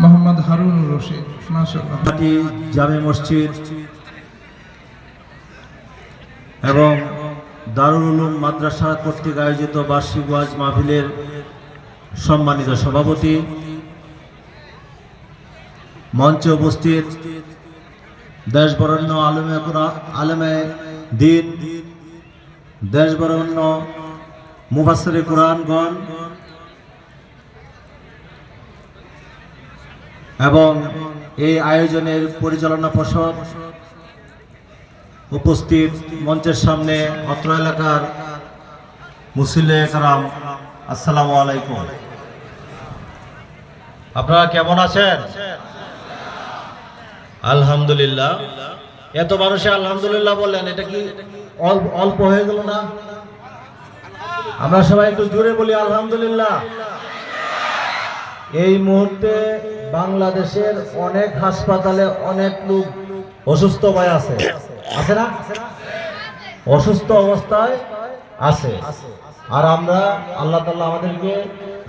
মোহাম্মদ হারুনুর রশিদ জামে মসজিদ এবং দারুল উলুম মাদ্রাসা কর্তৃক আয়োজিত বার্ষিক ওয়াজ মাহফিলের সম্মানিত সভাপতি, মঞ্চে উপস্থিত দেশ বরণ্য আলমে আলমে দিন দেশ বরণ্য মুফাসরে কোরআনগণ এবং এই আয়োজনের পরিচালনা পর্ষদ উপস্থিত মঞ্চের সামনে অত্র এলাকার মুসিলে কারাম আসসালামু আলাইকুম। আপনারা কেমন আছেন? আলহামদুলিল্লাহ। এত মানুষে আলহামদুলিল্লাহ বললেন, এটা কি অল্প হয়ে গেল না? আমরা সবাই একটু জোরে বলি, আলহামদুলিল্লাহ। এই মুহূর্তে বাংলাদেশের অনেক হাসপাতালে অনেক লোক অসুস্থ হয়ে আছে। আছে না? অসুস্থ অবস্থায় আছে। আর আমরা আল্লাহ তাল্লাহ আমাদেরকে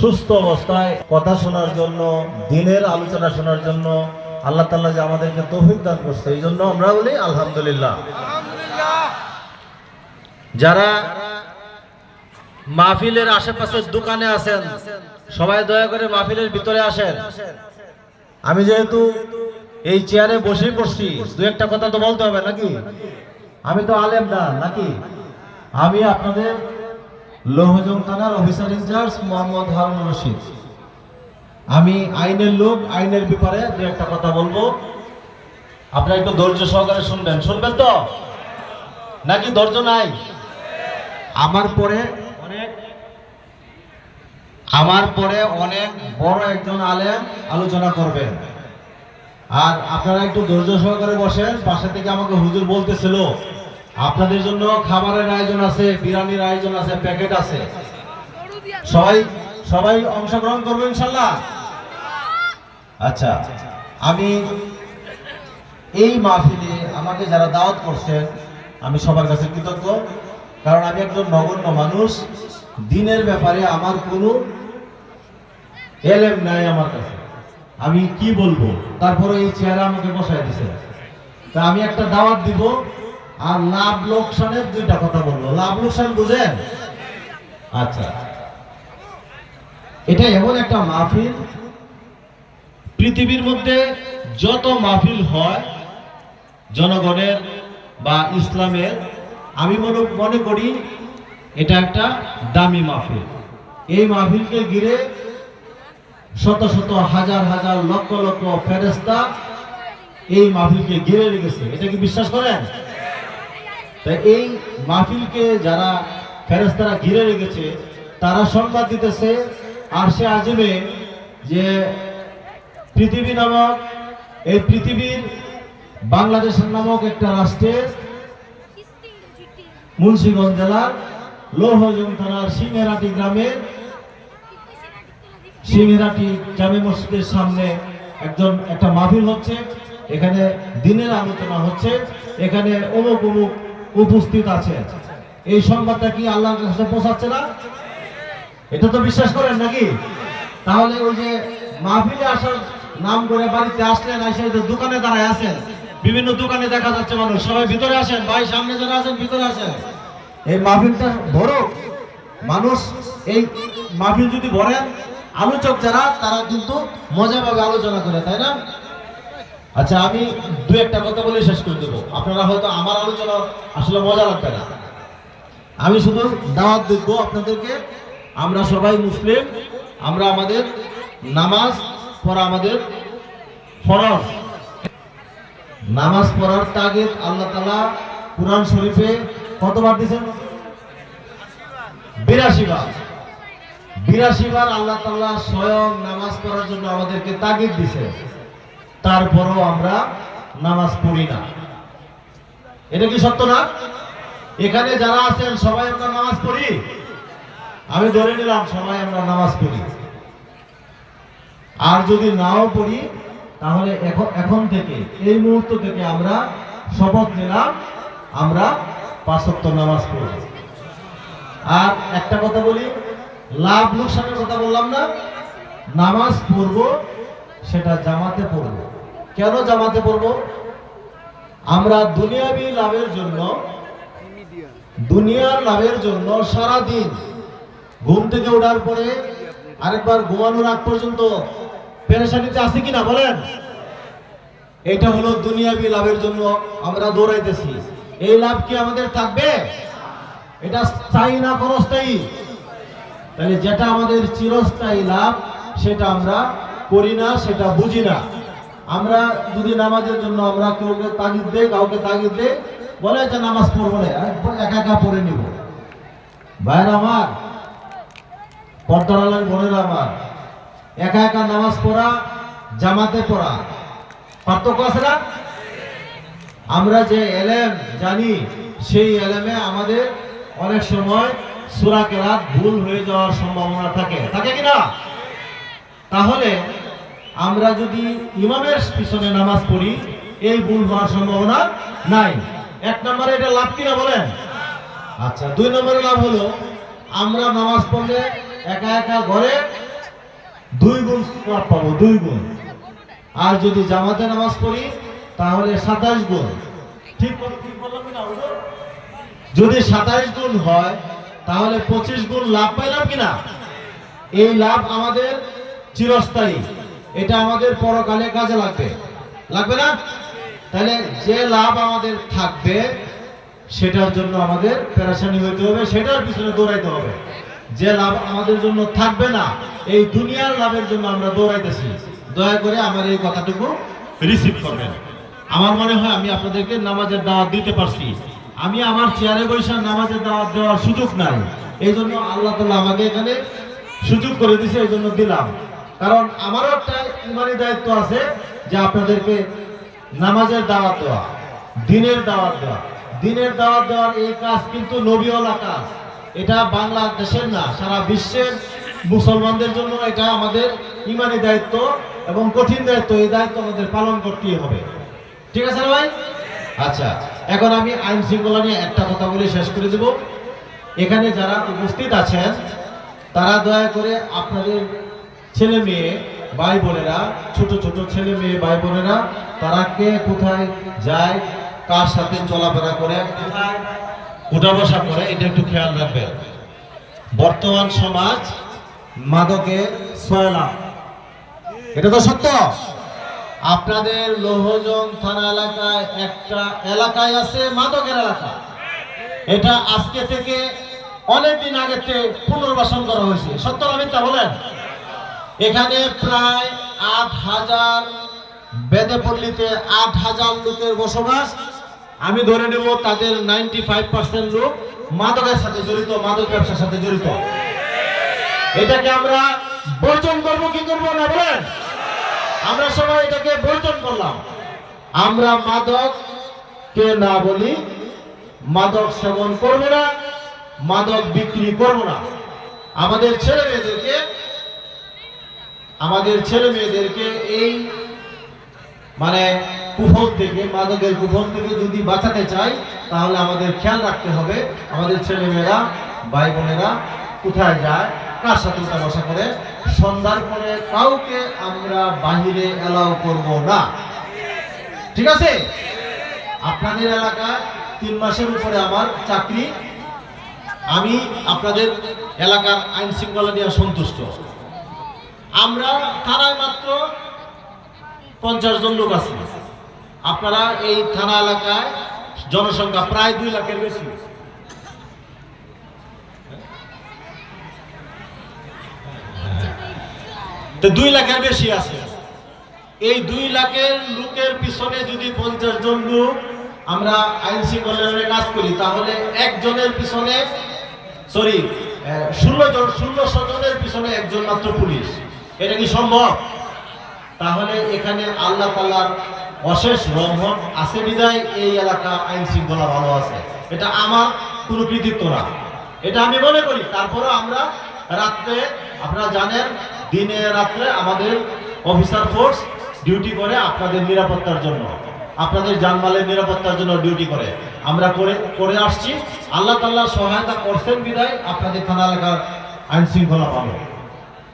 সুস্থ অবস্থায় কথা শোনার জন্য, দিনের আলোচনা শোনার জন্য আল্লাহ তাল্লাহ যে আমাদেরকে তৌফিক দান করছে, এই জন্য আমরা বলি আলহামদুলিল্লাহ। যারা মাহফিলের আশেপাশের দোকানে আছেন। সবাই দয়া করে মাহফিলের ভিতরে আসেন। আমি যেহেতু এই চেয়ারে বসেই পড়ছি, দু একটা কথা তো বলতে হবে নাকি? আমি তো আলেম না, নাকি? আমি আপনাদের লৌহজং থানার officer in charge Mohammad Harun Rashid. আমি আইনের লোক আইনের ব্যাপারে দু একটা কথা বলব। আপনারা একটু ধৈর্য সহকারে শুনবেন। শুনবেন তো? নাকি ধৈর্য নাই? আমার পরে আমার পরে অনেক বড় একজন আলেম আলোচনা করবেন আর আপনারা একটু ধৈর্য সহকারে বসেন, পাশে থেকে আমাকে হুজুর বলতেছিল, আপনাদের জন্য খাবারের আয়োজন আছে, বিরিয়ানির আয়োজন আছে, প্যাকেট আছে। সবাই সবাই অংশগ্রহণ করবে ইনশাল্লাহ? আচ্ছা আমি এই মাহফিলে আমাকে যারা দাওয়াত করছেন, আমি সবার কাছে কৃতজ্ঞ। কারণ আমি একজন নগণ্য মানুষ, দিনের ব্যাপারে আমার কোনো এলেম নাই আমার কাছে। আমি কি বলব? তারপরে এই চেয়ারে আমাকে বসায় দিছে। তা আমি একটা দাওয়াত দিব, আর লাভ লোকসানের দুইটা কথা বলব। লাভ লোকসান বুঝেন? আচ্ছা। এটা এমন একটা মাহফিল। পৃথিবীর মধ্যে যত মাহফিল হয়, জনগণের বা ইসলামের, আমি মনে মনে করি এটা একটা দামি মাহফিল। এই মাহফিলকে ঘিরে শত শত হাজার হাজার লক্ষ লক্ষ ফেরেস্তা এই মাহফিলকে ঘিরে রেখেছে। এটা কি বিশ্বাস করেন? তাই এই মাহফিলকে যারা ফেরেস্তারা ঘিরে রেখেছে, তারা সংবাদ দিতেছে আর সে আজিমে যে পৃথিবী নামক, এই পৃথিবীর বাংলাদেশের নামক একটা রাষ্ট্রের মুন্সিগঞ্জ জেলার লৌহজং থানার সিংহেরাটি গ্রামের সিংহেরাটি জামে মসজিদের সামনে একজন, একটা মাহফিল হচ্ছে। এখানে দিনের আলোচনা হচ্ছে। এখানে অমুক অমুক উপস্থিত আছে। এই সংবাদটা কি আল্লাহর কাছে পৌঁছাচ্ছে না? এটা তো বিশ্বাস করেন নাকি? তাহলে ওই যে মাহফিলে আসার নাম করে বাড়িতে আসলেন এসে দোকানে দাঁড়ায় আছেন। বিভিন্ন দোকানে দেখা যাচ্ছে মানুষ। সবাই ভিতরে আসেন। ভাই, সামনে যারা আছেন, ভিতরে আসেন। এই মাহফিলটা ভরুক মানুষ এই মাহফিল যদি ভরেন আলোচক যারা, তারা কিন্তু মজাভাবে আলোচনা করে, তাই না? আচ্ছা আমি দু একটা কথা বলে শেষ করে দেবো। আপনারা হয়তো আমার আলোচনা আসলে মজা লাগবে না। আমি শুধু দাওয়াত দিব আপনাদেরকে। আমরা সবাই মুসলিম, আমরা আমাদের নামাজ পড়া আমাদের ফরজ। নামাজ পড়ার তাগিদ আল্লাহ তালা কোরআন শরীফে কতবার দিয়েছেন? বিরাশি বার। বিরাশি বার আল্লাহ তাল্লাহ স্বয়ং নামাজ পড়ার জন্য আমাদেরকে তাগিদ দিছে। তারপরও আমরা নামাজ পড়ি না। এটা কি সত্য না? এখানে যারা আছেন, সবাই আমরা নামাজ পড়ি? আমি ধরে নিলাম, সবাই আমরা নামাজ পড়ি। আর যদি নাও পড়ি, তাহলে এখন এখন থেকে, এই মুহূর্ত থেকে আমরা শপথ নিলাম, আমরা পাঁচত্ব নামাজ পড়ব। আর একটা কথা বলি লাভ লোকসানের কথা বললাম না। নামাজ পড়ব, সেটা জামাতে পড়ব। কেন জামাতে পড়ব? আমরা দুনিয়াবি লাভের জন্য, দুনিয়ার লাভের জন্য সারা দিন ঘুম থেকে ওঠার পরে আরেকবার ঘুমানোর আগ পর্যন্ত পেরেশানিতে আছে কিনা বলেন? এটা হলো দুনিয়াবি লাভের জন্য আমরা দৌড়াইতেছি। এই লাভ কি আমাদের থাকবে? এটা স্থায়ী না ক্ষণস্থায়ী? তাহলে যেটা আমাদের চিরস্থায়ী লাভ, সেটা আমরা করি না, সেটা বুঝি না। আমরা যদি নামাজের জন্য আমরা কাউকে তাগিদ দেই, কাউকে তাগিদ দেই, বলে যে নামাজ পড়ব না একা একা পড়ে নিব। ভাইয়ের আমার পর্দার বোনের আমার, একা একা নামাজ পড়া, জামাতে পড়া, পার্থক্য আছে না? আমরা যে এলেম জানি, সেই এলেমে আমাদের অনেক সময় সুরা কেরাত ভুল হয়ে যাওয়ার সম্ভাবনা থাকে। থাকে কি না? তাহলে আমরা যদি ইমামের পিছনে নামাজ পড়ি, এই ভুল হওয়ার সম্ভাবনা নাই। এক নম্বরে এটা লাভ কিনা বলেন? আচ্ছা দুই নম্বরে লাভ হলো, আমরা নামাজ পড়লে একা একা ঘরে দুই গুণ সওয়াব পাবো, দুই গুণ। আর যদি জামাতে নামাজ পড়ি, তাহলে সাতাশ গুণ। ঠিক ঠিক বললাম কিনা যদি সাতাশ গুণ হয় তাহলে পঁচিশ গুণ লাভ পাইলাম কিনা? এই লাভ আমাদের চিরস্থায়ী। এটা আমাদের পরকালে কাজে লাগবে। লাগবে না? তাহলে যে লাভ আমাদের থাকবে, সেটার জন্য আমাদের পেরেশানি হইতে হবে, সেটার পিছনে দৌড়াইতে হবে। যে লাভ আমাদের জন্য থাকবে না, এই দুনিয়ার লাভের জন্য আমরা দৌড়াইতেছি। দয়া করে আমার এই কথাটুকু রিসিভ করবেন। আমার মনে হয় আমি আপনাদেরকে নামাজের দাওয়াত দিতে পারছি। আমি আমার চেয়ারে বসে নামাজের দাওয়াত দেওয়ার সুযোগ নাই। এই জন্য আল্লাহ তালা আমাকে এখানে সুযোগ করে দিছে, এই জন্য দিলাম। কারণ আমারও একটা ইমানি দায়িত্ব আছে যে আপনাদেরকে নামাজের দাওয়াত দেওয়া, দিনের দাওয়াত দেওয়া। দিনের দাওয়াত দেওয়ার এই কাজ কিন্তু নবীওয়ালা কাজ। এটা বাংলাদেশের না, সারা বিশ্বের মুসলমানদের জন্য এটা আমাদের ইমানি দায়িত্ব এবং কঠিন দায়িত্ব। এই দায়িত্ব আমাদের পালন করতেই হবে। ঠিক আছে ভাই? আচ্ছা। এখন আমি আইন শৃঙ্খলা নিয়ে একটা কথা বলে শেষ করে দেব। এখানে যারা উপস্থিত আছেন, তারা দয়া করে আপনাদের ছেলে মেয়ে, ভাই বোনেরা, ছোট ছোট ছেলে মেয়ে, ভাই বোনেরা, তারা কে কোথায় যায়, কার সাথে চলাফেরা করে কোথায় উঠা বসা করে, এটা একটু খেয়াল রাখবেন। বর্তমান সমাজ মাদকে সয়লা। এটা তো সত্য? আপনাদের লোহজং থানা এলাকায় একটা এলাকায় আছে, মাদকের এলাকা। এটা আজকে থেকে অনেকদিন আগে পুনর্বাসন করা হয়েছে। সত্য না বলেন? এখানে প্রায় আট হাজার বেদে পল্লীতে আট হাজার লোকের বসবাস। আমি ধরে নেব তাদের নাইনটি ফাইভ পার্সেন্ট লোক মাদকের সাথে জড়িত, মাদক ব্যবসার সাথে জড়িত। এটাকে আমরা বর্জন করব, কি করব না বলেন? আমরা সবাই এটাকে বর্জন করলাম। আমরা মাদক কে না বলি, মাদক সেবন করব না, মাদক বিক্রি করব না। আমাদের ছেলে মেয়েদেরকে, আমাদের ছেলে মেয়েদেরকে এই মানে কুফল থেকে, মাদকের কুফল থেকে যদি বাঁচাতে চাই, তাহলে আমাদের খেয়াল রাখতে হবে। আমাদের ছেলে মেয়েরা, ভাই বোনেরা কোথায় যায়? কার সাথে বসা করে, সন্ধ্যার পরে কাউকে আমরা বাহিরে এলাও করব না। ঠিক আছে? আপনাদের এলাকায় তিন মাসের উপরে আমার চাকরি। আমি আপনাদের এলাকার আইন শৃঙ্খলা নিয়ে সন্তুষ্ট। আমরা থানায় মাত্র পঞ্চাশ জন লোক আছি। আপনারা এই থানা এলাকায় জনসংখ্যা প্রায় দুই লাখের বেশি। তো দুই লাখের বেশি আছে। এই দুই লাখের লোকের পিছনে যদি পঞ্চাশ জন লোক আমরা আইন শৃঙ্খলার কাজ করি, তাহলে একজনের পিছনে সরি ষোলো জন ষোলোশো জনের পিছনে একজন মাত্র পুলিশ। এটা কি সম্ভব? তাহলে এখানে আল্লাহ তাল্লার অশেষ রহমত আছে বিদায়, এই এলাকা আইন শৃঙ্খলা ভালো আছে। এটা আমার কোনো কৃতিত্ব না। এটা আমি মনে করি তারপরে আমরা রাত্রে, আপনারা জানেন দিনে রাত্রে আমাদের অফিসার ফোর্স ডিউটি করে আপনাদের নিরাপত্তার জন্য। আপনাদের জানমালের নিরাপত্তার জন্য ডিউটি করে। আমরা করে করে আসছি। আল্লাহ তাল্লাহ সহায়তা করছেন বিদায়। আপনাদের থানা এলাকার আইন শৃঙ্খলা পাবো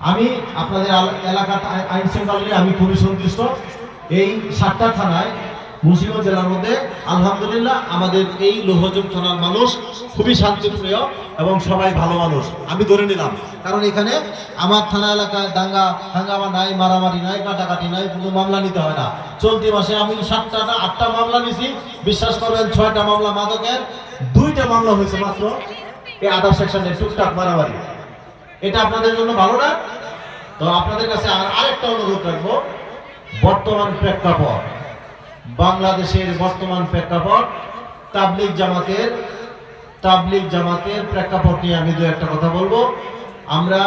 আমি আপনাদের এলাকার আই- আইন শৃঙ্খলা নিয়ে আমি খুবই সন্তুষ্ট। এই সাতটা থানায় মুন্সিগঞ্জ জেলার মধ্যে, আলহামদুলিল্লাহ, আমাদের এই লোহজং থানার মানুষ খুবই শান্তিপ্রিয় এবং সবাই ভালো মানুষ। আমি ধরে নিলাম। কারণ এখানে আমার থানা এলাকায় দাঙ্গা, হাঙ্গামা নাই, মারামারি নাই, কাটাকাটি নাই, কোনো মামলা নিতে হয় না। চলতি মাসে আমি সাতটা না আটটা মামলা নিছি। বিশ্বাস করবেন, ছয়টা মামলা মাদকের, দুইটা মামলা হয়েছে মাত্র এই আদার সেকশনে টুকটাক মারামারি। এটা আপনাদের জন্য ভালো না? তো আপনাদের কাছে আর আরেকটা অনুরোধ রাখব, বর্তমান প্রেক্ষাপট। বাংলাদেশের বর্তমান প্রেক্ষাপট তাবলিক জামাতের তাবলিক জামাতের প্রেক্ষাপট নিয়ে আমি দু একটা কথা বলব। আমরা